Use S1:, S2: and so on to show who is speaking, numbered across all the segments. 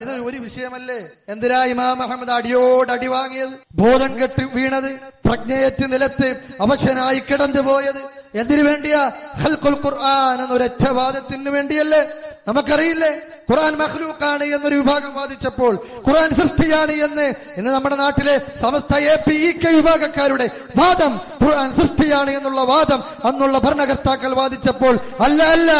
S1: ഇത് ഒരു വിഷയമല്ലേ? എന്തിനാ ഇമാം അഹമ്മദ് അടിയോട് അടി വാങ്ങിയത്? ബോധം കെട്ടി വീണത് പ്രജ്ഞയറ്റ് നിലത്ത് അവശനായി കിടന്നു പോയത് എന്തിനു വേണ്ടിയാ? ഹൽക്കുൽ ഖുർആൻ എന്നൊരു വാദത്തിന് വേണ്ടിയല്ലേ? നമുക്കറിയില്ലേ? ഖുറാൻ മഹ്ലൂക്കാണ് എന്നൊരു വിഭാഗം വാദിച്ചപ്പോൾ ഖുറാൻ സൃഷ്ടിയാണ് എന്ന്. ഇന്ന് നമ്മുടെ നാട്ടിലെ Samastha A P E K വിഭാഗക്കാരുടെ വാദം ഖുറാൻ സൃഷ്ടിയാണ് എന്നുള്ള വാദം അന്നുള്ള ഭരണകർത്താക്കൾ വാദിച്ചപ്പോൾ അല്ല അല്ല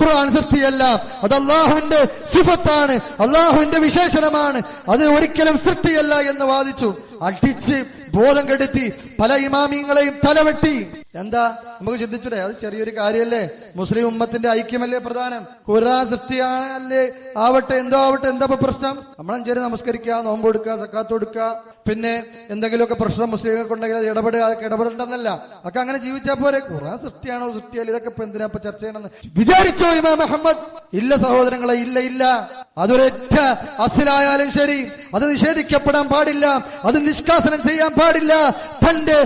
S1: ഖുറാൻ സൃഷ്ടിയല്ല. അത് അള്ളാഹുവിന്റെ സിഫത്താണ് അള്ളാഹുവിന്റെ വിശേഷണമാണ്. അത് ഒരിക്കലും സൃഷ്ടിയല്ല എന്ന് വാദിച്ചു. അടിച്ച് ബോധം കെടുത്തി പല ഇമാമിങ്ങളെയും തലവെട്ടി. എന്താ? നമുക്ക് ചിന്തിച്ചൂടെ? അത് ചെറിയൊരു കാര്യമല്ലേ മുസ്ലിം ഉമ്മത്തിന്റെ ഐക്യമല്ലേ പ്രധാനം? ഖുർആൻ സൃഷ്ടിയാണല്ലേ? ആവട്ടെ എന്തോ ആവട്ടെ എന്താ പ്രശ്നം? ചെറിയ നമസ്കരിക്കുക നോമ്പ് കൊടുക്കുക സക്കാത്ത് കൊടുക്കുക. പിന്നെ എന്തെങ്കിലുമൊക്കെ പ്രശ്നം മുസ്ലിങ്ങൾക്ക് ഉണ്ടെങ്കിൽ ഇടപെടുക അതൊക്കെ ഇടപെടേണ്ടെന്നല്ല ഒക്കെ അങ്ങനെ ജീവിച്ചാൽ പോരെ? ഖുറാ സൃഷ്ടിയാണോ സൃഷ്ടിയല്ല? ഇതൊക്കെ ഇപ്പൊ എന്തിനാ ഇപ്പൊ ചർച്ച ചെയ്യണമെന്ന് വിചാരിച്ചോ ഇമാം മുഹമ്മദ് ഇല്ല സഹോദരങ്ങളെ ഇല്ല ഇല്ല. അതൊരൊറ്റ അസിലായാലും ശരി. അത് നിഷേധിക്കപ്പെടാൻ പാടില്ല. അത് നിഷ്കാസനം ചെയ്യാൻ പാടില്ല. തന്റെ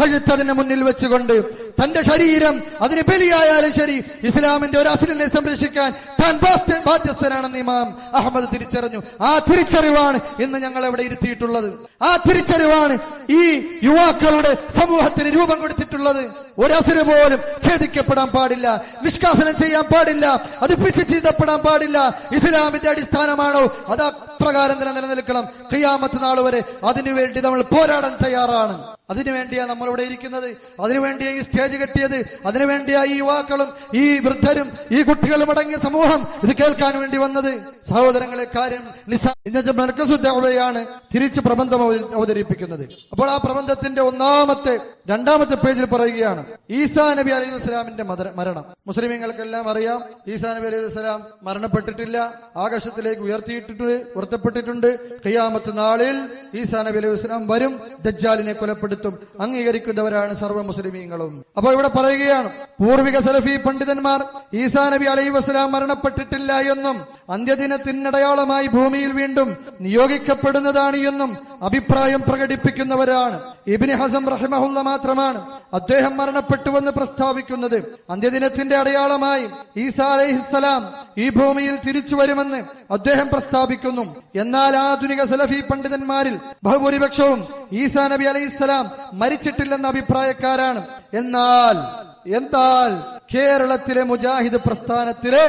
S1: കഴുത്തതിന് മുന്നിൽ വെച്ചുകൊണ്ട് തന്റെ ശരീരം അതിന് ബലിയായാലും ശരി ഇസ്ലാമിന്റെ ഒരു അസിലിനെ സംരക്ഷിക്കാൻ താൻ ബാധ്യ- ബാധ്യസ്ഥനാണെന്ന് ഇമാം അഹമ്മദ് തിരിച്ചറിഞ്ഞു. ആ തിരിച്ചറിവാണ് ഇന്ന് ഞങ്ങൾ ഇവിടെ ഇരുത്തിയിട്ടുള്ളത്. ആ തിരിച്ചറിവാണ് ഈ യുവാക്കളുടെ സമൂഹത്തിന് രൂപം കൊടുത്തിട്ടുള്ളത്. ഒരു അസിന് പോലും ഛേദിക്കപ്പെടാൻ പാടില്ല നിഷ്കാസനം ചെയ്യാൻ പാടില്ല അത് പിച്ച് ചെയ്തപ്പെടാൻ പാടില്ല. ഇസ്ലാമിന്റെ അടിസ്ഥാനമാണോ? അത് അപ്രകാരം തന്നെ നിലനിൽക്കണം. ഖിയാമത്ത് നാൾ വരെ അതിനുവേണ്ടി നമ്മൾ പോരാടാൻ തയ്യാറാണ്. അതിനുവേണ്ടിയാ നമ്മൾ ഇവിടെ ഇരിക്കുന്നത്. അതിനുവേണ്ടിയാ ഈ സ്റ്റേജ് കെട്ടിയത്. അതിനുവേണ്ടിയാ ഈ യുവാക്കളും ഈ വൃദ്ധരും ഈ കുട്ടികളും അടങ്ങിയ സമൂഹം ഇത് കേൾക്കാൻ വേണ്ടി വന്നത്. സഹോദരങ്ങളെ കാര്യം മർക്കസുദ്ദവയാണ് തിരിച്ച് പ്രബന്ധം അവതരിപ്പിക്കുന്നത്. അപ്പോൾ ആ പ്രബന്ധത്തിന്റെ ഒന്നാമത്തെ രണ്ടാമത്തെ പേജിൽ പറയുകയാണ്. ഈസാ നബി അലൈഹി വസ്സലാമിന്റെ മരണം. മുസ്ലിമീങ്ങൾക്കെല്ലാം അറിയാം ഈസാ നബി അലൈഹി വസ്സലാം മരണപ്പെട്ടിട്ടില്ല. ആകാശത്തിലേക്ക് ഉയർത്തിയിട്ടുണ്ട് ഉയർത്തപ്പെട്ടിട്ടുണ്ട്. ഖിയാമത്ത് നാളിൽ ഈസാ നബി അലൈഹി വസ്സലാം വരും. ദജ്ജാലിനെ കൊലപ്പെടുത്തും അംഗീകരിക്കുന്നവരാണ് സർവ മുസ്ലിമീങ്ങളും. അപ്പോൾ ഇവിടെ പറയുകയാണ് പൂർവിക സലഫി പണ്ഡിതന്മാർ ഈസാ നബി അലൈഹി വസ്ലാം മരണപ്പെട്ടിട്ടില്ല എന്നും അന്ത്യദിനത്തിനടയാളമായി ഭൂമിയിൽ വീണ്ടും നിയോഗിക്കപ്പെടുന്നതാണ് എന്നും അഭിപ്രായം പ്രകടിപ്പിക്കുന്നവരാണ്. ഇബിന് ഹസം റഹിമഹുല്ല മാത്രമാണ് അദ്ദേഹം മരണപ്പെട്ടുവെന്ന് പ്രസ്താവിക്കുന്നത്. അന്ത്യദിനത്തിന്റെ അടയാളമായി ഈസാ അലൈഹിസ്സലാം ഈ ഭൂമിയിൽ തിരിച്ചു വരുമെന്ന് അദ്ദേഹം പ്രസ്താവിക്കുന്നു. എന്നാൽ ആധുനിക സലഫി പണ്ഡിതന്മാരിൽ ബഹുഭൂരിപക്ഷവും ഈസാ നബി അലൈഹിസ്സലാം മരിച്ചിട്ടില്ലെന്ന അഭിപ്രായക്കാരാണ്. എന്നാൽ എന്നാൽ കേരളത്തിലെ മുജാഹിദ് പ്രസ്ഥാനത്തിലെ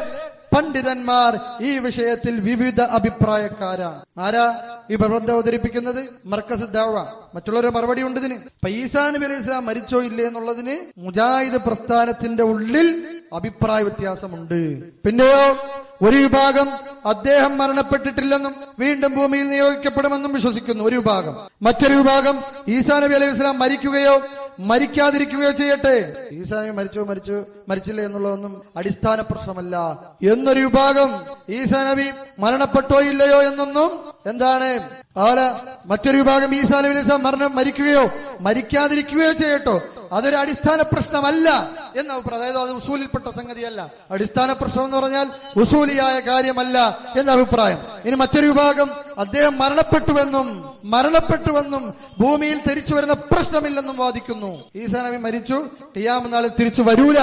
S1: പണ്ഡിതന്മാർ ഈ വിഷയത്തിൽ വിവിധ അഭിപ്രായക്കാരാണ് ആരാ ഈ പ്രബന്ധം അവതരിപ്പിക്കുന്നത്? മർക്കസ് ദാവ. മറ്റുള്ളവരെ മറുപടി ഉണ്ട് ഇതിന്. അപ്പൊ നബി അലൈഹി ഇസ്ലാം മരിച്ചോ ഇല്ലേ എന്നുള്ളതിന് മുജാഹിദ് പ്രസ്ഥാനത്തിന്റെ ഉള്ളിൽ അഭിപ്രായ വ്യത്യാസമുണ്ട്. പിന്നെയോ ഒരു വിഭാഗം അദ്ദേഹം മരണപ്പെട്ടിട്ടില്ലെന്നും വീണ്ടും ഭൂമിയിൽ നിയോഗിക്കപ്പെടുമെന്നും വിശ്വസിക്കുന്നു. ഒരു വിഭാഗം. മറ്റൊരു വിഭാഗം ഈസാ നബി അലൈഹി ഇസ്ലാം മരിക്കുകയോ മരിക്കാതിരിക്കുകയോ ചെയ്യട്ടെ. ഈസായി മരിച്ചു മരിച്ചോ മരിച്ചു മരിച്ചില്ല എന്നുള്ളതൊന്നും അടിസ്ഥാന പ്രശ്നമല്ല. എന്നൊരു വിഭാഗം ഈസാ നബി മരണപ്പെട്ടോ ഇല്ലയോ എന്നൊന്നും എന്താണ്? ആല മറ്റൊരു വിഭാഗം ഈസാ നബി മരണം മരിക്കുകയോ മരിക്കാതിരിക്കുകയോ ചെയ്യട്ടോ. അതൊരു അടിസ്ഥാന പ്രശ്നമല്ല എന്ന അഭിപ്രായം. അത് ഉസൂലിൽപ്പെട്ട സംഗതിയല്ല. അടിസ്ഥാന പ്രശ്നം എന്ന് പറഞ്ഞാൽ ഉസൂലിയായ കാര്യമല്ല എന്ന അഭിപ്രായം. ഇനി മറ്റൊരു വിഭാഗം അദ്ദേഹം മരണപ്പെട്ടുവെന്നും മരണപ്പെട്ടുവെന്നും ഭൂമിയിൽ തിരിച്ചു വരുന്ന പ്രശ്നമില്ലെന്നും വാദിക്കുന്നു. ഈസാ നബി മരിച്ചു തിയാമനാളിൽ തിരിച്ചു വരൂല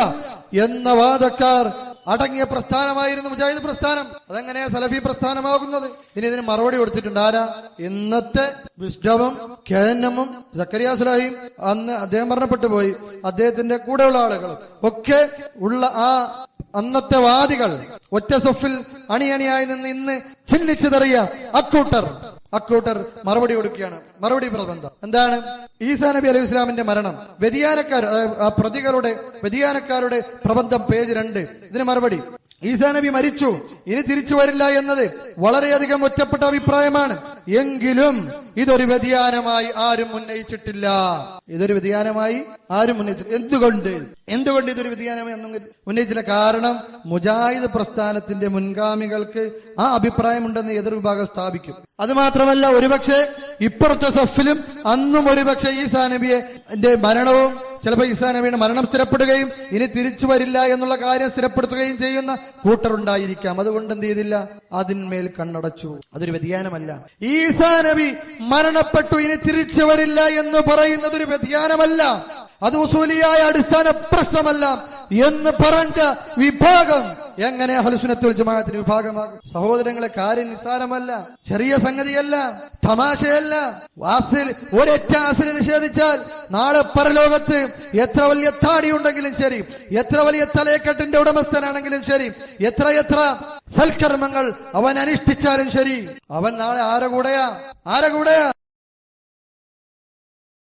S1: എന്ന വാദക്കാർ അടങ്ങിയ പ്രസ്ഥാനമായിരുന്നു മുജാഹിദ് പ്രസ്ഥാനം. അതെങ്ങനെയാ സലഫി പ്രസ്ഥാനമാകുന്നത്? ഇനി ഇതിന് മറുപടി കൊടുത്തിട്ടുണ്ട്. ആരാ? ഇന്നത്തെ വിസ്ഡവും ഖേനമും സക്കരിയ സലാഹിയും അന്ന് അദ്ദേഹം മരണപ്പെട്ടു പോയി. അദ്ദേഹത്തിന്റെ കൂടെയുള്ള ആളുകൾ. ഒക്കെ ഉള്ള ആ അന്നത്തെ വാദികൾ ഒറ്റ സൊഫിൽ അണിയണിയായി നിന്ന് ഇന്ന് ചിഹ്നിച്ചതെറിയ അക്കൂട്ടർ. അക്കൂട്ടർ മറുപടി കൊടുക്കുകയാണ്. മറുപടി പ്രബന്ധം. എന്താണ്? ഈസാ നബി അലൈഹി ഇസ്ലാമിന്റെ മരണം. വ്യതിയാനക്കാർ പ്രതികളുടെ വ്യതിയാനക്കാരുടെ പ്രബന്ധം പേജ് രണ്ട്. ഇതിന് മറുപടി. ഈസാ നബി മരിച്ചു. ഇനി തിരിച്ചു വരില്ല എന്നത് വളരെയധികം ഒറ്റപ്പെട്ട അഭിപ്രായമാണ്. എങ്കിലും ഇതൊരു വ്യതിയാനമായി ആരും ഉന്നയിച്ചിട്ടില്ല. ഇതൊരു വ്യതിയാനമായി ആരും ഉന്നയിച്ചു എന്തുകൊണ്ട്? എന്തുകൊണ്ട് ഇതൊരു വ്യതിയാനമായി ഉന്നയിച്ചില്ല? കാരണം മുജാഹിദ് പ്രസ്ഥാനത്തിന്റെ മുൻഗാമികൾക്ക് ആ അഭിപ്രായമുണ്ടെന്ന് എതിർ വിഭാഗം സ്ഥാപിക്കും. അത് മാത്രമല്ല ഒരുപക്ഷെ ഇപ്പുറത്തെ സഫിലും അന്നും ഒരുപക്ഷെ ഈസാ നബിയെ മരണവും ചിലപ്പോൾ ഈസാ നബിയുടെ മരണം സ്ഥിരപ്പെടുകയും ഇനി തിരിച്ചു വരില്ല എന്നുള്ള കാര്യം സ്ഥിരപ്പെടുത്തുകയും ചെയ്യുന്ന കൂട്ടറുണ്ടായിരിക്കാം അതുകൊണ്ട് എന്ത് ചെയ്തില്ല? അതിന്മേൽ കണ്ണടച്ചു. അതൊരു വ്യതിയാനമല്ല. ഈസാ നബി മരണപ്പെട്ടു ഇനി തിരിച്ചു വരില്ല എന്ന് പറയുന്നത് ഒരു വ്യതിയാനമല്ല. അത് ഉസൂലിയായ അടിസ്ഥാന പ്രശ്നമല്ല എന്ന് പറഞ്ഞ വിഭാഗം എങ്ങനെ അഹലുസുനത്തുൽ ജമാഅത്തിന് വിഭാഗമാകും? സഹോദരങ്ങളെ കാര്യം നിസ്സാരമല്ല ചെറിയ സംഗതിയല്ല തമാശയല്ല. വാസിൽ ഒരൊറ്റ ആസിൽ നിഷേധിച്ചാൽ നാളെ പരലോകത്ത് എത്ര വലിയ താടി ഉണ്ടെങ്കിലും ശരി എത്ര വലിയ തലയക്കെട്ടിന്റെ ഉടമസ്ഥനാണെങ്കിലും ശരി എത്ര എത്ര സൽക്കർമ്മങ്ങൾ അവൻ അനുഷ്ഠിച്ചാലും ശരി. അവൻ നാളെ ആരെ കൂടെയാ ആരെ കൂടെയാ